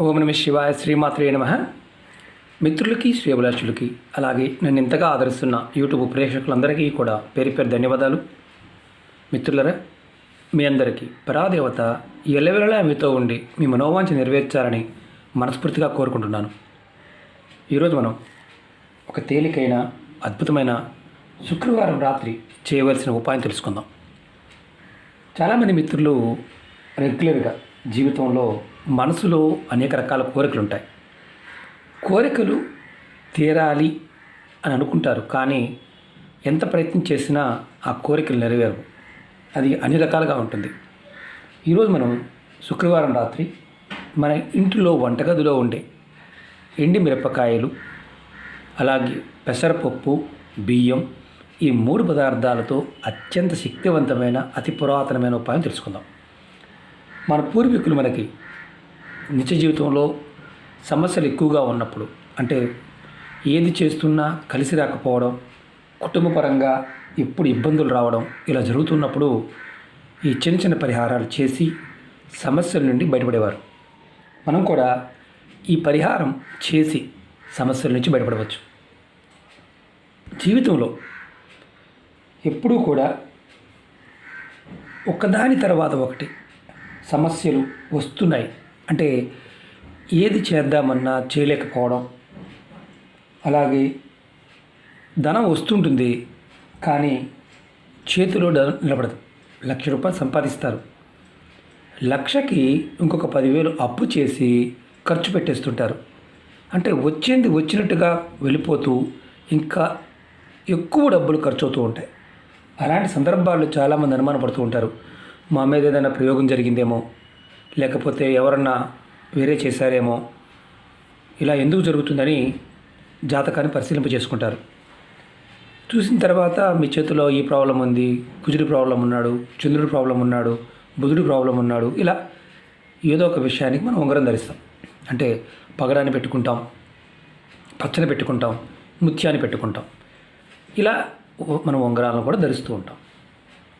ఓం నమ శివాయ శ్రీమాత్రే నమ. మిత్రులకి శ్రేయభిలాషులకి అలాగే నన్ను ఇంతగా ఆదరిస్తున్న యూట్యూబ్ ప్రేక్షకులందరికీ కూడా పేరు పేరు ధన్యవాదాలు. మిత్రులరా మీ అందరికీ పరాదేవత ఎల్లవెల్లలా మీతో ఉండి మీ మనోవాంఛ నెరవేర్చాలని మనస్ఫూర్తిగా కోరుకుంటున్నాను. ఈరోజు మనం ఒక తేలికైన అద్భుతమైన శుక్రవారం రాత్రి చేయవలసిన ఉపాయం తెలుసుకుందాం. చాలామంది మిత్రులు రెగ్యులర్గా జీవితంలో మనసులో అనేక రకాల కోరికలు ఉంటాయి కోరికలు తీరాలి అని అనుకుంటారు కానీ ఎంత ప్రయత్నం చేసినా ఆ కోరికలు నెరవేరవు. అది అన్ని రకాలుగా ఉంటుంది. ఈరోజు మనం శుక్రవారం రాత్రి మన ఇంటిలో వంటగదిలో ఉండే ఎండి మిరపకాయలు అలాగే పెసరపప్పు బియ్యం ఈ మూడు పదార్థాలతో అత్యంత శక్తివంతమైన అతి పురాతనమైన ఉపాయం తెలుసుకుందాం. మన పూర్వీకులు మనకి నిత్య జీవితంలో సమస్యలు ఎక్కువగా ఉన్నప్పుడు అంటే ఏది చేస్తున్నా కలిసి రాకపోవడం కుటుంబపరంగా ఎప్పుడు ఇబ్బందులు రావడం ఇలా జరుగుతున్నప్పుడు ఈ చిన్న చిన్న పరిహారాలు చేసి సమస్యల నుండి బయటపడేవారు. మనం కూడా ఈ పరిహారం చేసి సమస్యల నుంచి బయటపడవచ్చు. జీవితంలో ఎప్పుడూ కూడా ఒకదాని తర్వాత ఒకటి సమస్యలు వస్తున్నాయి. అంటే ఏది చేద్దామన్నా చేయలేకపోవడం. అలాగే ధనం వస్తుంటుంది కానీ చేతిలో నిలబడదు. లక్ష రూపాయలు సంపాదిస్తారు. లక్షకి ఇంకొక పదివేలు అప్పు చేసి ఖర్చు పెట్టేస్తుంటారు. అంటే వచ్చింది వచ్చినట్టుగా వెళ్ళిపోతూ ఇంకా ఎక్కువ డబ్బులు ఖర్చు అవుతూ ఉంటాయి. అలాంటి సందర్భాల్లో చాలామంది అనుమానపడుతూ ఉంటారు. మా మీద ఏదైనా ప్రయోగం జరిగిందేమో లేకపోతే ఎవరన్నా వేరే చేశారేమో ఇలా ఎందుకు జరుగుతుందని జాతకాన్ని పరిశీలింప చేసుకుంటారు చూసిన తర్వాత మీ చేతిలో ఈ ప్రాబ్లం ఉంది కుజుడి ప్రాబ్లం ఉన్నాడు చంద్రుడి ప్రాబ్లం ఉన్నాడు బుధుడి ప్రాబ్లం ఉన్నాడు ఇలా ఏదో ఒక విషయానికి మనం ఉంగరం ధరిస్తాం. అంటే పగడాన్ని పెట్టుకుంటాం పచ్చని పెట్టుకుంటాం ముత్యాన్ని పెట్టుకుంటాం. ఇలా మనం ఉంగరాలను కూడా ధరిస్తూ ఉంటాం.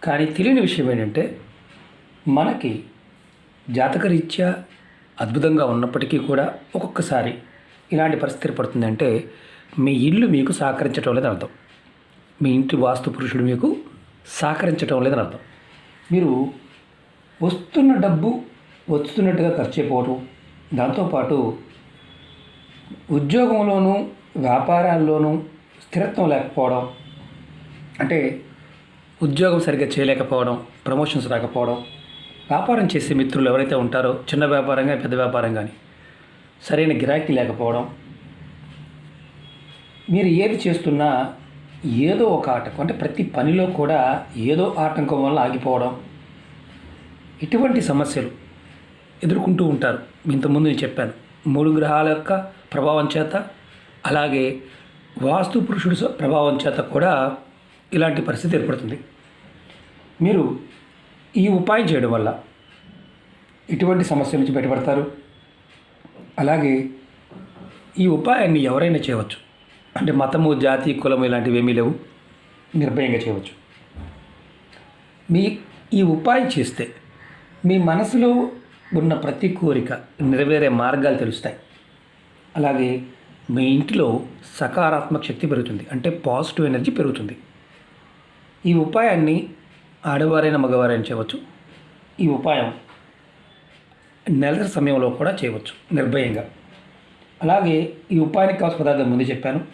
కానీ తెలియని విషయం ఏంటంటే మనకి జాతకరీత్యా అద్భుతంగా ఉన్నప్పటికీ కూడా ఒక్కొక్కసారి ఇలాంటి పరిస్థితి పడుతుందంటే మీ ఇల్లు మీకు సహకరించటం లేదని అర్థం. మీ ఇంటి వాస్తు పురుషుడు మీకు సహకరించటం లేదని అర్థం. మీరు వస్తున్న డబ్బు వస్తున్నట్టుగా ఖర్చు అయిపోవటం దాంతోపాటు ఉద్యోగంలోనూ వ్యాపారాల్లోనూ స్థిరత్వం లేకపోవడం అంటే ఉద్యోగం సరిగ్గా చేయలేకపోవడం ప్రమోషన్స్ రాకపోవడం వ్యాపారం చేసే మిత్రులు ఎవరైతే ఉంటారో చిన్న వ్యాపారం కానీ పెద్ద వ్యాపారం కానీ సరైన గిరాకీ లేకపోవడం మీరు ఏది చేస్తున్నా ఏదో ఒక ఆటంకం అంటే ప్రతి పనిలో కూడా ఏదో ఆటంకం వల్ల ఆగిపోవడం ఇటువంటి సమస్యలు ఎదుర్కొంటూ ఉంటారు. ఇంతకుముందు నేను చెప్పాను మూడు గ్రహాల యొక్క ప్రభావం చేత అలాగే వాస్తు పురుషుడి ప్రభావం చేత కూడా ఇలాంటి పరిస్థితి ఏర్పడుతుంది. మీరు ఈ ఉపాయం చేయడం వల్ల ఇటువంటి సమస్య నుంచి బయటపడతారు. అలాగే ఈ ఉపాయాన్ని ఎవరైనా చేయవచ్చు. అంటే మతము జాతి కులము ఇలాంటివి ఏమీ లేవు. నిర్భయంగా చేయవచ్చు. మీ ఈ ఉపాయం చేస్తే మీ మనసులో ఉన్న ప్రతి కోరిక నెరవేరే మార్గాలు తెలుస్తాయి. అలాగే మీ ఇంటిలో సకారాత్మక శక్తి పెరుగుతుంది. అంటే పాజిటివ్ ఎనర్జీ పెరుగుతుంది. ఈ ఉపాయాన్ని ఆడవారైన మగవారైనా చేయవచ్చు. ఈ ఉపాయం నెల సమయంలో కూడా చేయవచ్చు నిర్భయంగా. అలాగే ఈ ఉపాయానికి కావాల్సిన పదార్థం ముందు చెప్పాను.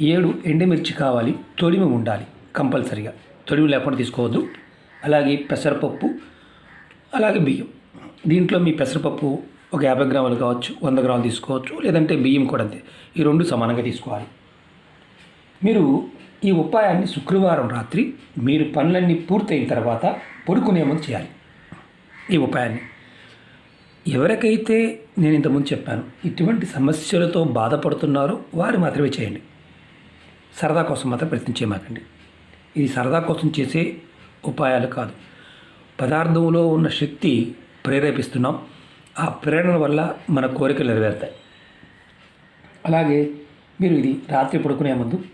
ఏడు ఎండుమిర్చి కావాలి తొడిమి ఉండాలి కంపల్సరిగా. తొడిమి లేకుండా తీసుకోవద్దు. అలాగే పెసరపప్పు అలాగే బియ్యం. దీంట్లో మీ పెసరపప్పు ఒక యాభై గ్రాములు కావచ్చు వంద గ్రాములు తీసుకోవచ్చు లేదంటే బియ్యం కూడా అంతే. ఈ రెండు సమానంగా తీసుకోవాలి. మీరు ఈ ఉపాయాన్ని శుక్రవారం రాత్రి మీరు పనులన్నీ పూర్తయిన తర్వాత పడుకునే ముందు చేయాలి. ఈ ఉపాయాన్ని. ఎవరికైతే నేను ఇంతకుముందు చెప్పాను ఇటువంటి సమస్యలతో బాధపడుతున్నారో వారు మాత్రమే చేయండి. సరదా కోసం మాత్రం ప్రయత్నం చేయమాకండి. ఇది సరదా కోసం చేసే ఉపాయాలు కాదు. పదార్థంలో ఉన్న శక్తి ప్రేరేపిస్తున్నాం. ఆ ప్రేరణ వల్ల మన కోరికలు నెరవేరుతాయి. అలాగే మీరు ఇది రాత్రి పడుకునే ముందు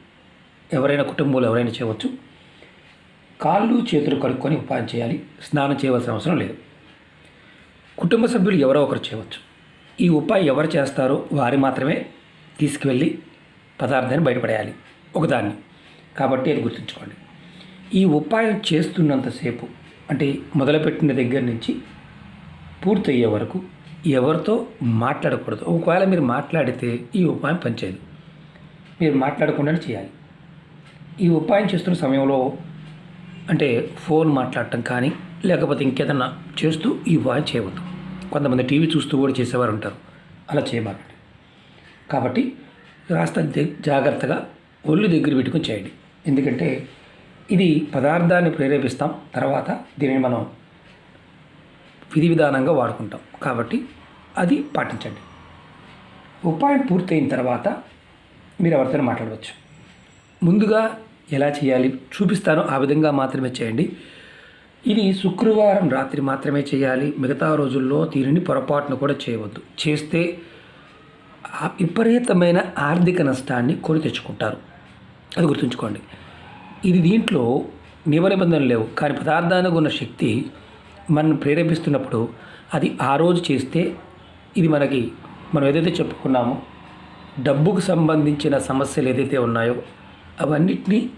ఎవరైనా కుటుంబంలో ఎవరైనా చేయవచ్చు. కాళ్ళు చేతులు కడుక్కొని ఉపాయం చేయాలి. స్నానం చేయవలసిన అవసరం లేదు. కుటుంబ సభ్యులు ఎవరో ఒకరు చేయవచ్చు. ఈ ఉపాయం ఎవరు చేస్తారో వారి మాత్రమే తీసుకువెళ్ళి పదార్థాన్ని బయటపడేయాలి. ఒకదాన్ని. కాబట్టి అది గుర్తుంచుకోండి. ఈ ఉపాయం చేస్తున్నంతసేపు అంటే మొదలుపెట్టిన దగ్గర నుంచి పూర్తయ్యే వరకు ఎవరితో మాట్లాడకూడదు. ఒకవేళ మీరు మాట్లాడితే ఈ ఉపాయం పనిచేయదు. మీరు మాట్లాడకుండానే చేయాలి. ఈ ఉపాయం చేస్తున్న సమయంలో అంటే ఫోన్ మాట్లాడటం కానీ లేకపోతే ఇంకేదన్నా చేస్తూ ఈ ఉపాయం చేయవద్దు. కొంతమంది టీవీ చూస్తూ కూడా చేసేవారు ఉంటారు. అలా చేయబాకండి కాబట్టి రాస్త జ- జాగ్రత్తగా ఒళ్ళు దగ్గర పెట్టుకుని చేయండి. ఎందుకంటే ఇది పదార్థాన్ని ప్రేరేపిస్తాం. తర్వాత దీనిని మనం విధి విధానంగా వాడుకుంటాం. కాబట్టి అది పాటించండి. ఉపాయం పూర్తయిన తర్వాత మీరు ఎవరితోనే మాట్లాడవచ్చు. ముందుగా ఎలా చేయాలి చూపిస్తాను. ఆ విధంగా మాత్రమే చేయండి. ఇది శుక్రవారం రాత్రి మాత్రమే చేయాలి. మిగతా రోజుల్లో దీనిని పొరపాటును కూడా చేయవద్దు. చేస్తే విపరీతమైన ఆర్థిక నష్టాన్ని కొని తెచ్చుకుంటారు. అది గుర్తుంచుకోండి. ఇది దీంట్లో నియమ నిబంధనలు లేవు. కానీ పదార్థానికి ఉన్న శక్తి మనం ప్రేరేపిస్తున్నప్పుడు అది ఆ రోజు చేస్తే ఇది మనకి మనం ఏదైతే చెప్పుకున్నామో డబ్బుకు సంబంధించిన సమస్యలు ఏదైతే ఉన్నాయో అవన్నిటినీ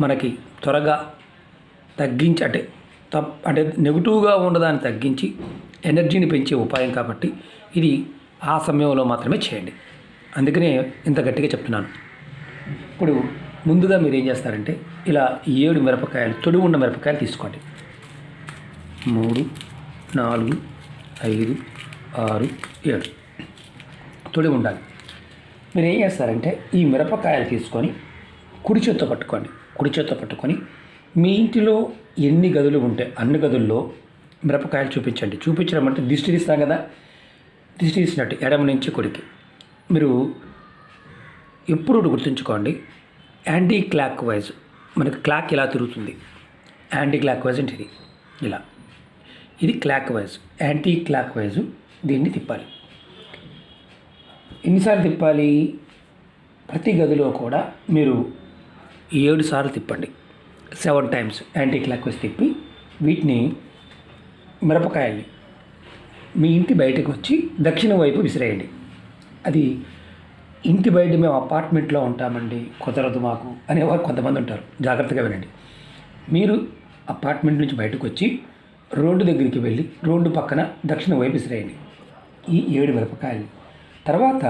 మనకి త్వరగా తగ్గించి అంటే తప్ అంటే నెగిటివ్గా ఉన్నదాన్ని తగ్గించి ఎనర్జీని పెంచే ఉపాయం కాబట్టి ఇది ఆ సమయంలో మాత్రమే చేయండి. అందుకనే ఇంత గట్టిగా చెప్తున్నాను. ఇప్పుడు ముందుగా మీరు ఏం చేస్తారంటే ఇలా ఏడు మిరపకాయలు తొడి ఉన్న మిరపకాయలు తీసుకోండి. మూడు నాలుగు ఐదు ఆరు ఏడు. తొడి ఉండాలి. మీరు ఏం చేస్తారంటే ఈ మిరపకాయలు తీసుకొని కుడి చేత్తో పట్టుకోండి. కుడి చేత్తో పట్టుకొని మీ ఇంటిలో ఎన్ని గదులు ఉంటే అన్ని గదుల్లో మిరపకాయలు చూపించండి. చూపించడం అంటే దిష్టి తీస్తాం కదా? దిష్టి తీసినట్టు ఎడమ నుంచి కుడికి. మీరు ఎప్పుడు గుర్తుంచుకోండి. యాంటీ క్లాక్ వైజ్ మనకి క్లాక్ ఇలా తిరుగుతుంది. యాంటీ క్లాక్ వైజ్ అంటే ఇది. ఇలా. ఇది clockwise. Anticlockwise దీన్ని తిప్పాలి. ఎన్నిసార్లు తిప్పాలి? ప్రతి గదిలో కూడా మీరు ఏడు సార్లు తిప్పండి. Seven times anticlockwise తిప్పి వీటిని మిరపకాయల్ని మీ ఇంటి బయటకు వచ్చి దక్షిణ వైపు విసిరేయండి. అది ఇంటి బయట మేము అపార్ట్మెంట్లో ఉంటామండి కుదరదు మాకు అనేవారు కొంతమంది ఉంటారు. జాగ్రత్తగా వినండి. మీరు అపార్ట్మెంట్ నుంచి బయటకు వచ్చి రోడ్డు దగ్గరికి వెళ్ళి రోడ్డు పక్కన దక్షిణ వైపు విసిరేయండి. ఈ ఏడు మిరపకాయలు. తర్వాత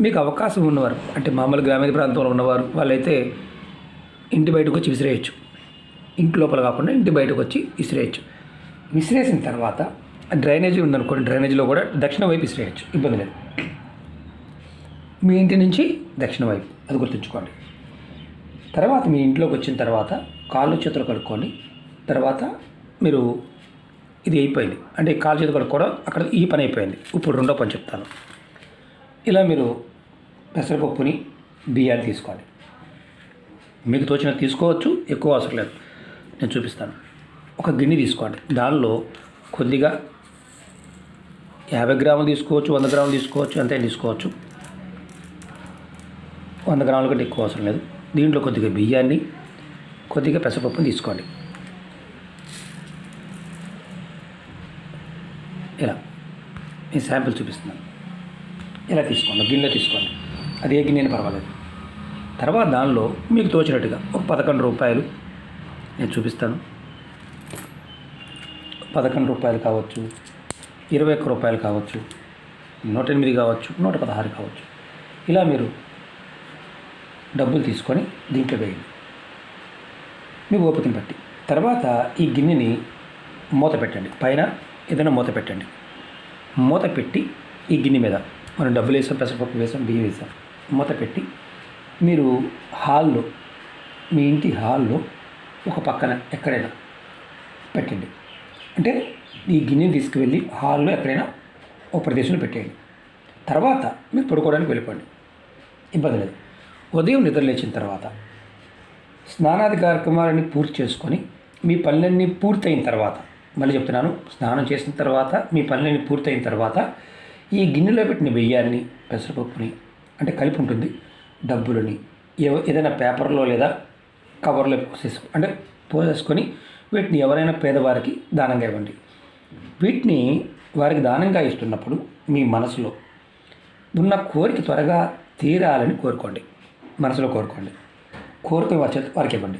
మీకు అవకాశం ఉన్నవారు అంటే మామూలు గ్రామీణ ప్రాంతంలో ఉన్నవారు వాళ్ళైతే ఇంటి బయటకు వచ్చి విసిరేయచ్చు. ఇంటి లోపల కాకుండా ఇంటి బయటకు వచ్చి విసిరేయచ్చు. విసిరేసిన తర్వాత డ్రైనేజీ ఉందనుకోండి డ్రైనేజీలో కూడా దక్షిణ వైపు విసిరేయచ్చు. ఇబ్బంది లేదు. మీ ఇంటి నుంచి దక్షిణ వైపు అది గుర్తుంచుకోండి. తర్వాత మీ ఇంట్లోకి వచ్చిన తర్వాత కాళ్ళు చేతులు కడుక్కొని తర్వాత మీరు ఇది అయిపోయింది. అంటే కాళ్ళు చేతులు కడుక్కోవడం అక్కడ ఈ పని అయిపోయింది. ఇప్పుడు రెండో పని చెప్తాను. ఇలా మీరు పెసరపప్పుని బియ్యాన్ని తీసుకోండి. మీకు తోచిన తీసుకోవచ్చు ఎక్కువ అవసరం లేదు. నేను చూపిస్తాను. ఒక గిన్నె తీసుకోండి. దానిలో కొద్దిగా యాభై గ్రాములు తీసుకోవచ్చు వంద గ్రాములు తీసుకోవచ్చు అంతే తీసుకోవచ్చు. వంద గ్రాముల కంటే ఎక్కువ అవసరం లేదు. దీంట్లో కొద్దిగా బియ్యాన్ని కొద్దిగా పెసరపప్పుని తీసుకోండి. ఇలా. నేను శాంపిల్ చూపిస్తున్నాను. ఇలా తీసుకోండి. గిన్నెలో తీసుకోండి. అది ఏ గిన్నెని పర్వాలేదు. తర్వాత దానిలో మీకు తోచినట్టుగా ఒక పదకొండు రూపాయలు నేను చూపిస్తాను. పదకొండు రూపాయలు కావచ్చు ఇరవై ఒక్క రూపాయలు కావచ్చు నూట ఎనిమిది కావచ్చు నూట పదహారు కావచ్చు. ఇలా మీరు డబ్బులు తీసుకొని దీంట్లో వేయండి. మీ ఓపికను బట్టి. తర్వాత ఈ గిన్నెని మూత పెట్టండి. పైన ఏదైనా మూత పెట్టండి. మూత పెట్టి ఈ గిన్నె మీద మనం డబ్బులు వేసాం పెసరపప్పు వేసాం బియ్యం వేసాం. మూత పెట్టి మీరు హాల్లో మీ ఇంటి హాల్లో ఒక పక్కన ఎక్కడైనా పెట్టండి. అంటే ఈ గిన్నెని తీసుకువెళ్ళి హాల్లో ఎక్కడైనా ఒక ప్రదేశంలో పెట్టేయండి. తర్వాత మీరు పడుకోవడానికి వెళ్ళిపోండి. ఇబ్బంది లేదు. ఉదయం నిద్ర లేచిన తర్వాత స్నానాది కార్యక్రమాలన్నీ పూర్తి చేసుకొని మీ పనులన్నీ పూర్తయిన తర్వాత మళ్ళీ చెప్తున్నాను స్నానం చేసిన తర్వాత మీ పనులన్నీ పూర్తయిన తర్వాత ఈ గిన్నెలో పెట్టిన బియ్యాన్ని పెసరపప్పుని అంటే కలిపి ఉంటుంది. డబ్బులని. ఏదైనా పేపర్లో లేదా కవర్లో పోసేసు అంటే పోసేసుకొని వీటిని ఎవరైనా పేదవారికి దానంగా ఇవ్వండి. వీటిని వారికి దానంగా ఇస్తున్నప్పుడు మీ మనసులో ఉన్న కోరిక త్వరగా తీరాలని కోరుకోండి. మనసులో కోరుకోండి. కోరిక వారి చేత వారికి ఇవ్వండి.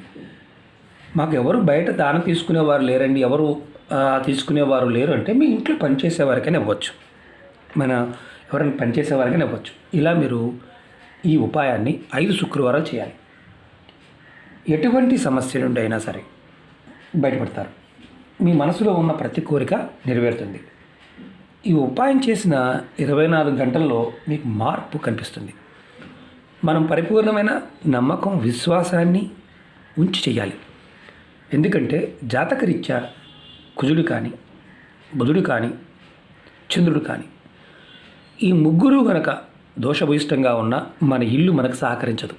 మాకు ఎవరు బయట దానం తీసుకునేవారు లేరండి ఎవరు తీసుకునేవారు లేరు అంటే మీ ఇంట్లో పనిచేసే వారికైనా ఇవ్వచ్చు. మన ఎవరైనా పనిచేసే వారికైనా ఇవ్వచ్చు. ఇలా మీరు ఈ ఉపాయాన్ని ఐదు శుక్రవారాలు చేయాలి. ఎటువంటి సమస్య నుండి అయినా సరే బయటపడతారు. మీ మనసులో ఉన్న ప్రతి కోరిక నెరవేరుతుంది. ఈ ఉపాయం చేసిన ఇరవై నాలుగు గంటల్లో మీకు మార్పు కనిపిస్తుంది. మనం పరిపూర్ణమైన నమ్మకం విశ్వాసాన్ని ఉంచి చేయాలి. ఎందుకంటే జాతకరీత్యా కుజుడు కానీ బుధుడు కానీ చంద్రుడు కానీ ఈ ముగ్గురు గనక దోషభూయిష్టంగా ఉన్న మన ఇల్లు మనకు సహకరించదు.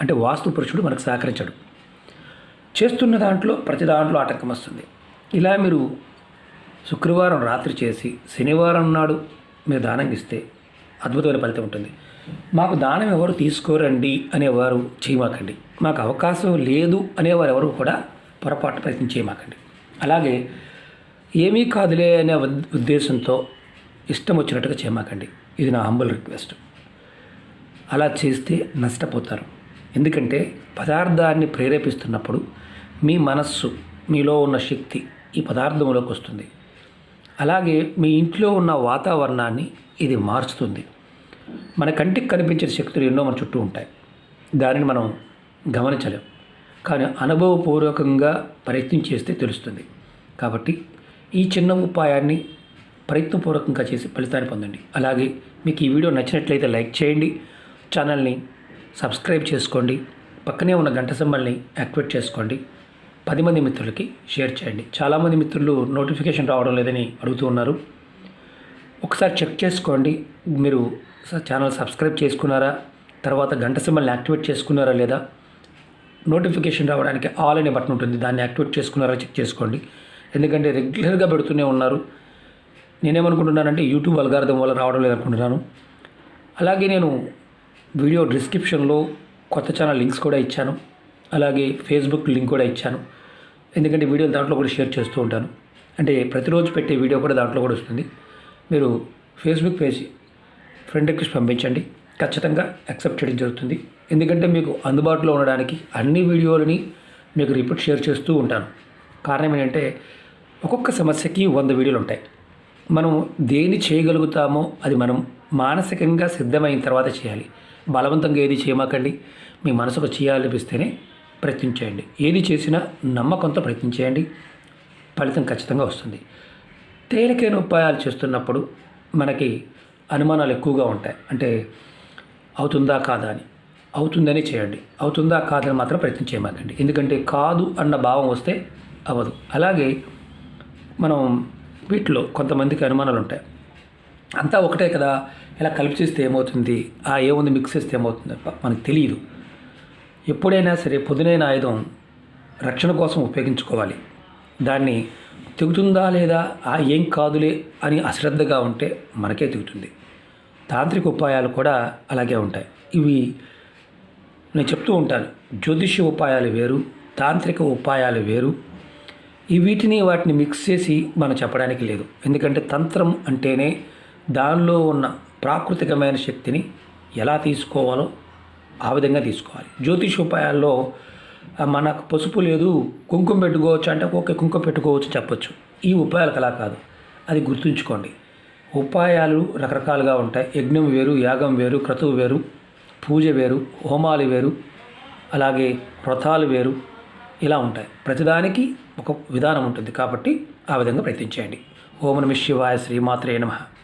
అంటే వాస్తు పురుషుడు మనకు సహకరించడు. చేస్తున్న దాంట్లో ప్రతి దాంట్లో ఆటంకం వస్తుంది. ఇలా మీరు శుక్రవారం రాత్రి చేసి శనివారం నాడు మీరు దానం ఇస్తే అద్భుతమైన ఫలితం ఉంటుంది. మాకు దానం ఎవరు తీసుకోరండి అనేవారు చేయమాకండి. మాకు అవకాశం లేదు అనేవారు ఎవరు కూడా పొరపాటు ప్రయత్నం చేయమాకండి. అలాగే ఏమీ కాదులే అనే ఉద్దేశంతో ఇష్టం వచ్చినట్టుగా చేయమాకండి. ఇది నా హంబుల్ రిక్వెస్ట్ అలా చేస్తే నష్టపోతారు. ఎందుకంటే పదార్థాన్ని ప్రేరేపిస్తున్నప్పుడు మీ మనస్సు మీలో ఉన్న శక్తి ఈ పదార్థంలోకి వస్తుంది. అలాగే మీ ఇంట్లో ఉన్న వాతావరణాన్ని ఇది మార్చుతుంది. మన కంటికి కనిపించే శక్తులు ఎన్నో మన చుట్టూ ఉంటాయి. దానిని మనం గమనించలేం. కానీ అనుభవపూర్వకంగా ప్రయత్నం చేస్తే తెలుస్తుంది. కాబట్టి ఈ చిన్న ఉపాయాన్ని ప్రయత్నపూర్వకంగా చేసి ఫలితాన్ని పొందండి. అలాగే మీకు ఈ వీడియో నచ్చినట్లయితే లైక్ చేయండి ఛానల్ని సబ్స్క్రైబ్ చేసుకోండి పక్కనే ఉన్న గంట సింబల్ని యాక్టివేట్ చేసుకోండి పది మంది మిత్రులకి షేర్ చేయండి. చాలామంది మిత్రులు నోటిఫికేషన్ రావడం లేదని అడుగుతూ ఉన్నారు. ఒకసారి చెక్ చేసుకోండి మీరు ఛానల్ సబ్స్క్రైబ్ చేసుకున్నారా తర్వాత గంట సింబల్ని యాక్టివేట్ చేసుకున్నారా లేదా నోటిఫికేషన్ రావడానికి ఆల్ అనే బటన్ ఉంటుంది దాన్ని యాక్టివేట్ చేసుకున్నారా చెక్ చేసుకోండి. ఎందుకంటే రెగ్యులర్గా పెడుతూనే ఉన్నారు నేనేమనుకుంటున్నానంటే యూట్యూబ్ అల్గారిథం వల్ల రావడం లేదనుకుంటున్నాను. అలాగే నేను వీడియో డిస్క్రిప్షన్లో కొత్త ఛానల్ లింక్స్ కూడా ఇచ్చాను. అలాగే ఫేస్బుక్ లింక్ కూడా ఇచ్చాను. ఎందుకంటే వీడియోలు దాంట్లో కూడా షేర్ చేస్తూ ఉంటాను. అంటే ప్రతిరోజు పెట్టే వీడియో కూడా దాంట్లో కూడా వస్తుంది. మీరు ఫేస్బుక్ పేజ్ ఫ్రెండ్ రిక్వెస్ట్ పంపించండి. ఖచ్చితంగా యాక్సెప్ట్ చేయడం జరుగుతుంది. ఎందుకంటే మీకు అందుబాటులో ఉండడానికి అన్ని వీడియోలని మీకు రిపీట్ షేర్ చేస్తూ ఉంటాను. కారణం ఏంటంటే ఒక్కొక్క సమస్యకి వంద వీడియోలు ఉంటాయి. మనం దేని చేయగలుగుతామో అది మనం మానసికంగా సిద్ధమైన తర్వాత చేయాలి. బలవంతంగా ఏది చేయమాకండి? మీ మనసుకు చేయాలనిపిస్తేనే ప్రయత్నించేయండి. ఏది చేసినా నమ్మకంతో ప్రయత్నించేయండి. ఫలితం ఖచ్చితంగా వస్తుంది. తేలికైన ఉపాయాలు చేస్తున్నప్పుడు మనకి అనుమానాలు ఎక్కువగా ఉంటాయి. అంటే అవుతుందా కాదా అని. అవుతుందని చేయండి. అవుతుందా కాదని మాత్రం ప్రయత్నం చేయమాకండి. ఎందుకంటే కాదు అన్న భావం వస్తే అవ్వదు. అలాగే మనం వీటిలో కొంతమందికి అనుమానాలు ఉంటాయి అంతా ఒకటే కదా ఇలా కలిపి చేస్తే ఏమవుతుంది? ఆ ఏముంది మిక్స్ చేస్తే ఏమవుతుంది? మనకు తెలియదు. ఎప్పుడైనా సరే పొదునైన ఆయుధం రక్షణ కోసం ఉపయోగించుకోవాలి. దాన్ని తెగుతుందా లేదా ఆ ఏం కాదులే అని అశ్రద్ధగా ఉంటే మనకే తెగుతుంది. తాంత్రిక ఉపాయాలు కూడా అలాగే ఉంటాయి. ఇవి నేను చెప్తూ ఉంటాను. జ్యోతిష్య ఉపాయాలు వేరు తాంత్రిక ఉపాయాలు వేరు ఈ వీటిని వాటిని మిక్స్ చేసి మనం చెప్పడానికి లేదు. ఎందుకంటే తంత్రం అంటేనే దానిలో ఉన్న ప్రాకృతికమైన శక్తిని ఎలా తీసుకోవాలో ఆ విధంగా తీసుకోవాలి. జ్యోతిష్ ఉపాయాల్లో మనకు పసుపు లేదు కుంకుమ పెట్టుకోవచ్చు అంటే ఓకే కుంకుమ పెట్టుకోవచ్చు చెప్పొచ్చు. ఈ ఉపాయాలకు అలా కాదు. అది గుర్తుంచుకోండి. ఉపాయాలు రకరకాలుగా ఉంటాయి. యజ్ఞం వేరు యాగం వేరు క్రతువు వేరు పూజ వేరు హోమాలు వేరు అలాగే వ్రతాలు వేరు ఇలా ఉంటాయి. ప్రతిదానికి ఒక విధానం ఉంటుంది కాబట్టి ఆ విధంగా ప్రయత్నించేయండి. ఓం నమ శివాయ శ్రీమాత్రే నమః.